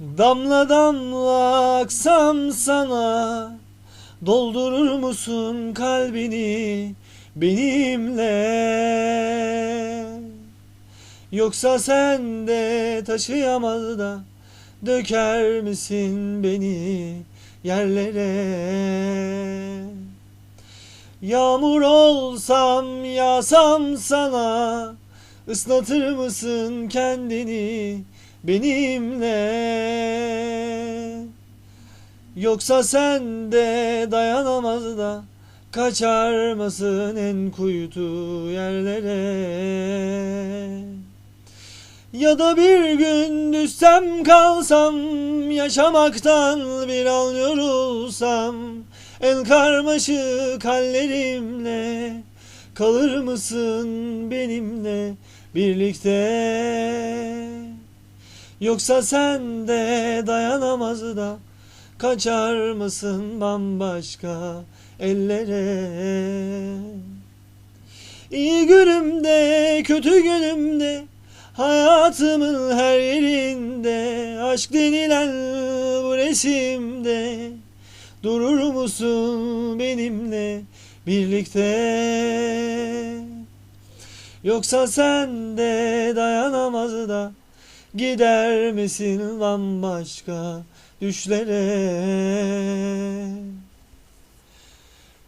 Damla damla aksam sana Doldurur musun kalbini benimle? Yoksa sen de taşıyamaz da Döker misin beni yerlere? Yağmur olsam yağsam sana ıslatır mısın kendini benimle. Yoksa sen de dayanamaz da Kaçar mısın en kuytu yerlere? Ya da bir gün düşsem kalsam Yaşamaktan bir an yorulsam En karmaşık hallerimle Kalır mısın benimle birlikte Yoksa sen de dayanamaz da Kaçar mısın bambaşka ellere? İyi günümde kötü günümde Hayatımın her yerinde Aşk denilen bu resimde Durur musun benimle birlikte? Yoksa sen de dayanamaz da Gider misin bambaşka düşlere.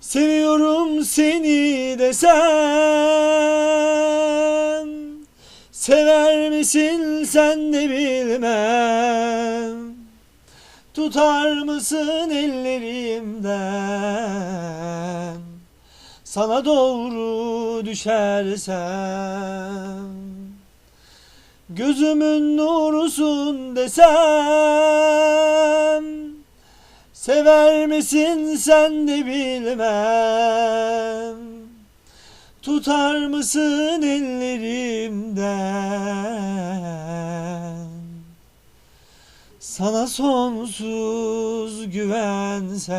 Seviyorum seni desem Sever misin sen de bilmem. Tutar mısın ellerimden Sana doğru düşersem Gözümün nurusun desem Sever misin sen de bilmem. Tutar mısın ellerimden? Sana sonsuz güvensem